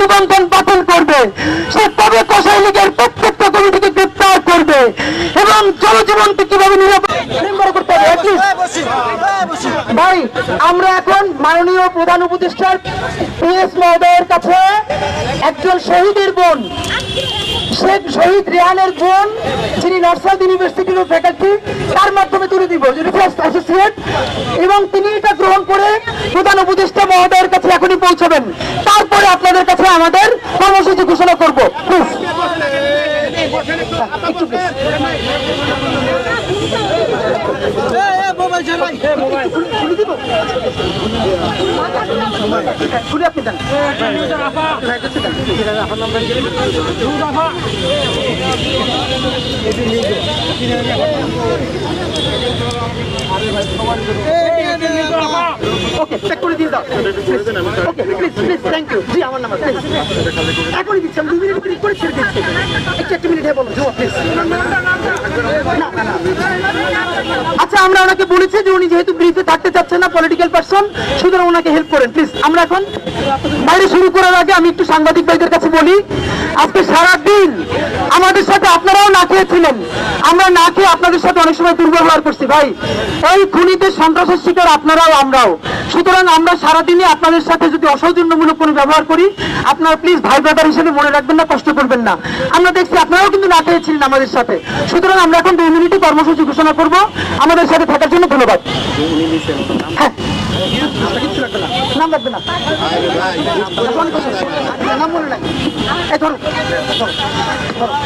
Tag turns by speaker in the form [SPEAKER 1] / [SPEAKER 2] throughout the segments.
[SPEAKER 1] নিবন্ধন বাতিল করবে। সে তবে কসাই লীগের প্রত্যেকটা কমিটিকে গ্রেপ্তার করবে এবং জনজীবনকে কীভাবে নিরাপদ করতে হবে ভাই আমরা এখন মাননীয় প্রধান উপদেষ্টার পিএস মহোদয়ের কাছে একজন শহীদের বোন শেখ শহীদ রেহানের বোন যিনি নর্সাদ ইউনিভার্সিটির ফ্যাকাল্টি তার এবং তিনি এটা গ্রহণ করে প্রধান উপদেষ্টা মহোদয়ের কাছে এখনই পৌঁছবেন তারপরে আপনাদের কাছে আমাদের কর্মসূচি ঘোষণা করব আপনি দেন হ্যাঁ, কাছে দেন। থ্যাংক ইউ জি আমার করে ছেড়ে দিচ্ছি একটু মিনিট আচ্ছা আমরা ওনাকে বলেছি যে উনি যেহেতু ব্রিফে থাকতে চাচ্ছেন না পলিটিক্যাল পার্সন সুতরাং ওনাকে হেল্প করেন প্লিজ আমরা এখন বাইরে শুরু করার আগে আমি একটু সাংবাদিক ভাইদের কাছে বলি, আজকে সারা দিন আমাদের সাথে আপনারাও না খেয়েছিলেন আমরা না খেয়ে আপনাদের সাথে অনেক সময় দুর্ব্যবহার করছি ভাই। এই খুনিতে সন্ত্রাসের শিকার আপনারাও আমরাও। সুতরাং আমরা সারাদিনই আপনাদের সাথে যদি অসৌজন্যমূলক কোনো ব্যবহার করি আপনারা প্লিজ ভাই ব্রাদার হিসেবে মনে রাখবেন না কষ্ট করবেন না। আমরা দেখছি আপনারাও কিন্তু না খেয়েছিলেন আমাদের সাথে। সুতরাং আমরা এখন দুই মিনিটই কর্মসূচি ঘোষণা করব। আমাদের সাথে থাকার জন্য ধন্যবাদ। হ্যাঁ। নাম লাগবে না।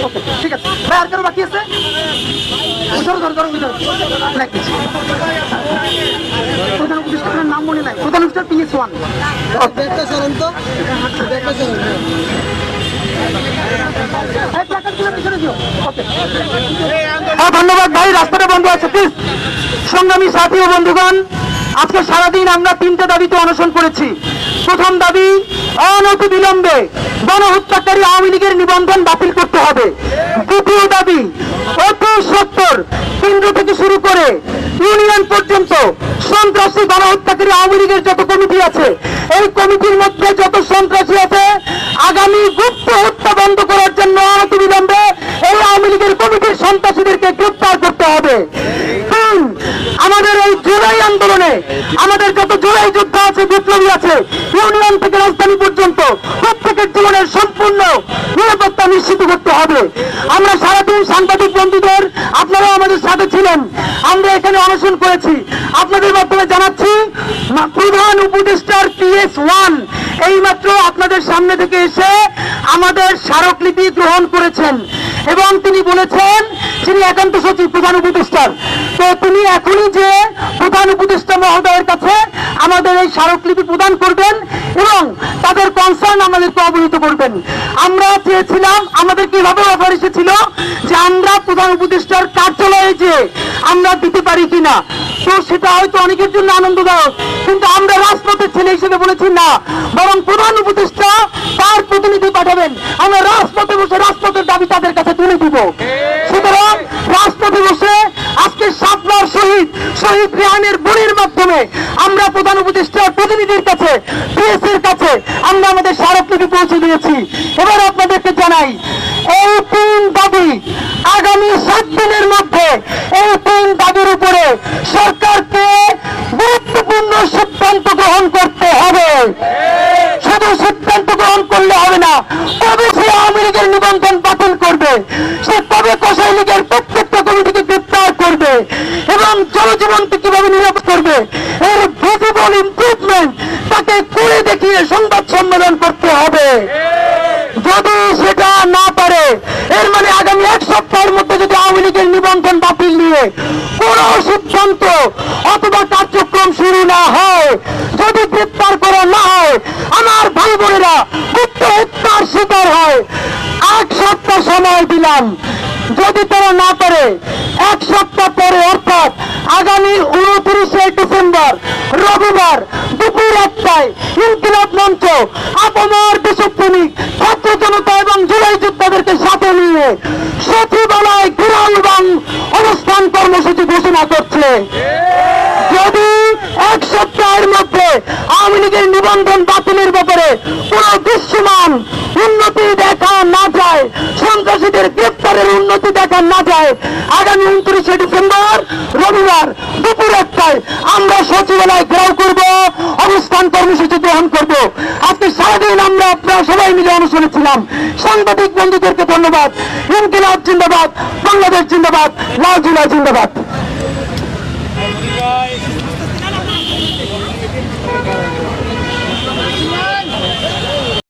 [SPEAKER 1] ওকে, ঠিক আছে। ভাই আর কারও বাকি আছে? ধরো ধরো ধরো ধরো। লাইক দিচ্ছি প্রধান উপদেষ্টার নাম মনে নাই। প্রধান উপদেষ্টা পিএস ওয়ান
[SPEAKER 2] ব্যাগটা সরুন তো। ব্যাগটা সরুন
[SPEAKER 1] হ্যাঁ ধন্যবাদ ভাই রাস্তাটা বন্ধ আছে প্লিজ সংগ্রামী সাথী ও বন্ধুগণ আজকে সারাদিন আমরা তিনটে দাবিতে অনশন করেছি। প্রথম দাবি অনতি বিলম্বে গণহত্যাকারী আওয়ামী লীগের নিবন্ধন বাতিল করতে হবে। দ্বিতীয় দাবি অতি সত্তর কেন্দ্র থেকে শুরু করে ইউনিয়ন পর্যন্ত সন্ত্রাসী গণহত্যাকারী আওয়ামী লীগের যত কমিটি আছে, এই কমিটির মধ্যে যত সন্ত্রাসী আছে, আগামী গুপ্ত হত্যা বন্ধ করার জন্য অনতি বিলম্বে এই আওয়ামী লীগের কমিটির সন্ত্রাসীদেরকে গ্রেপ্তার করতে হবে তিন আমাদের এই জুলাই আন্দোলনে আমাদের যত জুলাই যোদ্ধা আছে, বিপ্লবী আছে, ইউনিয়ন থেকে রাজধানী পর্যন্ত প্রত্যেকের জীবনের সম্পূর্ণ নিরাপত্তা নিশ্চিত করতে হবে। আমরা সারাদিন সাংবাদিক বন্ধুদের আপনারা আমাদের সাথে ছিলেন। আমরা এখানে অনশন করেছি। আপনাদের মাধ্যমে জানাচ্ছি প্রধান উপদেষ্টার পিএস ওয়ান এইমাত্র আপনাদের সামনে থেকে এসে আমাদের স্মারকলিপি গ্রহণ করেছেন। এবং তিনি বলেছেন, তিনি একান্ত সচিব, প্রধান উপদেষ্টার তো তিনি এখনই যে প্রধান উপদেষ্টা মহোদয়ের কাছে আমাদের এই স্মারকলিপি প্রদান করবেন এবং তাদের কনসার্ন আমাদেরকে অবহিত করবেন। আমরা চেয়েছিলাম, আমাদের কীভাবে অফার এসেছিল যে আমরা প্রধান উপদেষ্টার কার্যালয়ে যে আমরা দিতে পারি কিনা। তো সেটা হয়তো অনেকের জন্য আনন্দদায়ক, কিন্তু আমরা রাজপথের ছেলে হিসেবে বলেছি না, বরং প্রধান উপদেষ্টা তার প্রতিনিধি পাঠাবেন। আমরা রাজপথে বসে দাবি তাদের কাছে তুলে দিব। সুতরাং রাজপথে বসে আজকে সাতবার শহীদ শহীদ রেহানের বোনের মাধ্যমে আমরা প্রধান উপদেষ্টার প্রতিনিধির কাছে পিএস এর কাছে আমরা আমাদের স্মারকলিপি পৌঁছে দিয়েছি। এবার আপনাদেরকে জানাই, এই তিন দাবি আগামী সাত দিনের মধ্যে এই তিন দাবির উপরে সরকারকে গুরুত্বপূর্ণ সিদ্ধান্ত গ্রহণ করতে হবে। শুধু সিদ্ধান্ত গ্রহণ করলে হবে না কবে সে আওয়ামী লীগের নিবন্ধন করবে, সে কবে কসাই লীগের প্রত্যেকটা কমিটিকে গ্রেপ্তার করবে এবং জনজীবনকে কীভাবে নিরাপদ করবে? এর ভিজিবল ইমপ্রুভমেন্ট তাকে করে দেখিয়ে সংবাদ সম্মেলন করতে হবে। যদি সেটা না পারে, এর মানে আগামী এক সপ্তাহের মধ্যে যদি আওয়ামী লীগের নিবন্ধন বাতিল নিয়ে কোন সিদ্ধান্ত অথবা কার্যক্রম শুরু না হয়, যদি গ্রেপ্তার করা না হয়, আমার ভাই বোনেরা, গুপ্ত এক সপ্তাহ সময় দিলাম। যদি তারা না পারে এক সপ্তাহ পরে অর্থাৎ আগামী উনত্রিশে ডিসেম্বর, রবিবার দুপুর একটায় ইনকিলাব মঞ্চ আপমার দেশপ্রেমিক ছাত্র জনতা এবং জুলাই যোদ্ধাদেরকে সাথে নিয়ে সচিবালয় ঘেরাও এবং অনুষ্ঠান কর্মসূচি ঘোষণা করছে। যদি এক সপ্তাহের মধ্যে আওয়ামী লীগের নিবন্ধন বাতিলের ব্যাপারে কোন দৃশ্যমান উন্নতি মসজিদের গ্রেপ্তারের উন্নতি দেখা না যায়, আগামী উনত্রিশে ডিসেম্বর রবিবার দুপুর একটায় আমরা সচিবালয় ঘেরাও করব, অবস্থান কর্মসূচি গ্রহণ করব। আজকে সারাদিন আমরা আপনারা সবাই মিলে অনুষ্ঠানে ছিলাম। সাংবাদিক বন্ধুদেরকে ধন্যবাদ। ইনকিলাব জিন্দাবাদ, বাংলাদেশ জিন্দাবাদ লাল জিলা জিন্দাবাদ